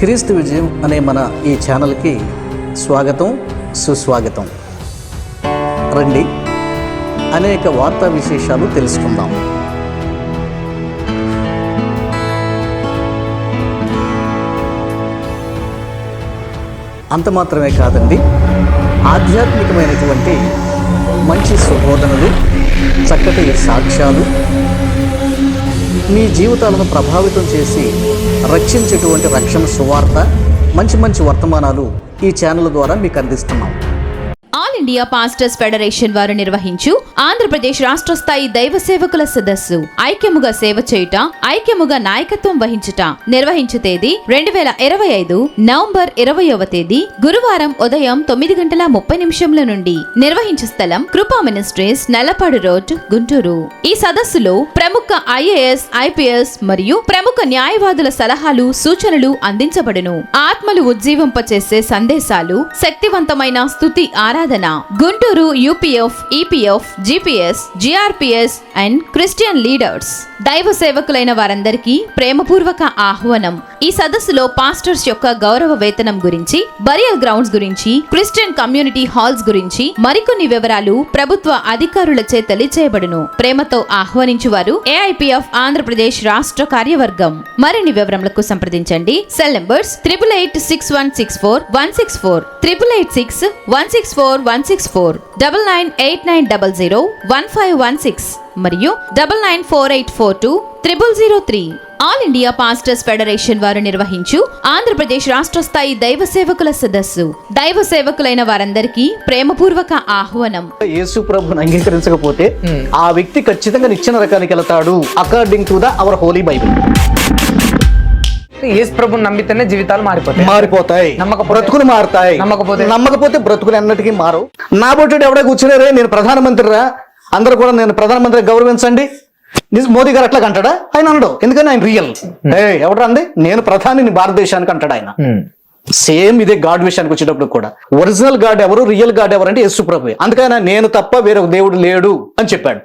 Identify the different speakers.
Speaker 1: క్రీస్తు విజయం అనే మన ఈ ఛానల్కి స్వాగతం సుస్వాగతం. రండి అనేక వార్తా విశేషాలు తెలుసుకుందాం. అంత మాత్రమే కాదండి ఆధ్యాత్మికమైనటువంటి మంచి సుబోధనలు చక్కటి సాక్ష్యాలు మీ జీవితాలను ప్రభావితం చేసి రక్షించేటువంటి రక్షణ సువార్త మంచి మంచి వర్తమానాలు ఈ ఛానల్ ద్వారా మీకు అందిస్తున్నాం.
Speaker 2: ఇండియా పాస్టర్స్ ఫెడరేషన్ వారు నిర్వహించు ఆంధ్రప్రదేశ్ రాష్ట్ర స్థాయి దైవ సేవకుల సదస్సు ఐక్యముగా సేవ చేయుట ఐక్యముగా నాయకత్వం వహించుట నిర్వహించు తేదీ రెండు వేల ఇరవై ఐదు నవంబర్ ఇరవయవ తేదీ గురువారం ఉదయం తొమ్మిది గంటల ముప్పై నిమిషంల నుండి నిర్వహించు స్థలం కృపా మినిస్ట్రీస్ నల్లపాడు రోడ్ గుంటూరు. ఈ సదస్సులో ప్రముఖ ఐఏఎస్ ఐపీఎస్ మరియు ప్రముఖ న్యాయవాదుల సలహాలు సూచనలు అందించబడును. ఆత్మలు ఉజ్జీవింపచేసే సందేశాలు శక్తివంతమైన స్థుతి ఆరాధన Guntur UPF EPF GPS GRPS and Christian leaders. దైవ సేవకులైన వారందరికీ ప్రేమపూర్వక ఆహ్వానం. ఈ సదస్సులో పాస్టర్స్ యొక్క గౌరవ వేతనం గురించి బరియల్ గ్రౌండ్స్ గురించి క్రిస్టియన్ కమ్యూనిటీ హాల్స్ గురించి మరికొన్ని వివరాలు ప్రభుత్వ అధికారులచే తెలియచేయబడును. ప్రేమతో ఆహ్వానించువారు ఏఐపిఎఫ్ ఆంధ్రప్రదేశ్ రాష్ట్ర కార్యవర్గం. మరిన్ని వివరములకు సంప్రదించండి. Cell numbers triple eight six one six four one six four. Triple eight six one six four one six four double nine eight nine double zero one five one six మరియు double nine four eight four two triple zero three. All India pastors federation వారు నిర్వహించు ఆంధ్రప్రదేశ్ రాష్ట్ర స్థాయి దైవ సేవకుల సదస్సు. దైవ సేవకులైన వారందరికీ ప్రేమపూర్వక ఆహ్వానం.
Speaker 1: యేసు ప్రభుని అంగీకరించకపోతే ఆ వ్యక్తి ఖచ్చితంగా నిచ్చెన రకానికి వెళ్తాడు according to the our holy Bible
Speaker 3: యేసు ప్రభుని నమ్మితేనే జీవితాలు మారిపోతాయి.
Speaker 1: మారిపోతాయి. బ్రతుకులు మారుతాయి.
Speaker 3: నమ్మకపోతే?
Speaker 1: నమ్మకపోతే బ్రతుకులు ఎన్నటికీ మారు నా బొట్టుడు ఎవడే కూర్చున్నారే? నేను ప్రధానమంత్రి రా అందరూ కూడా నేను ప్రధానమంత్రి గౌరవించండి. మోదీ గారు అట్లా అంటాడా ఆయన అనడు. ఎందుకని? ఆయన రియల్ ఏ ఎవడండి నేను ప్రధానిని భారతదేశానికి అంటాడు ఆయన. సేమ్ ఇదే గాడ్ విషయానికి వచ్చేటప్పుడు కూడా. ఒరిజినల్ గాడ్ ఎవరు? రియల్ గాడ్ ఎవరు అంటే యేసు ప్రభు అందుకని నేను తప్ప వేరే ఒక దేవుడు లేడు అని చెప్పాడు.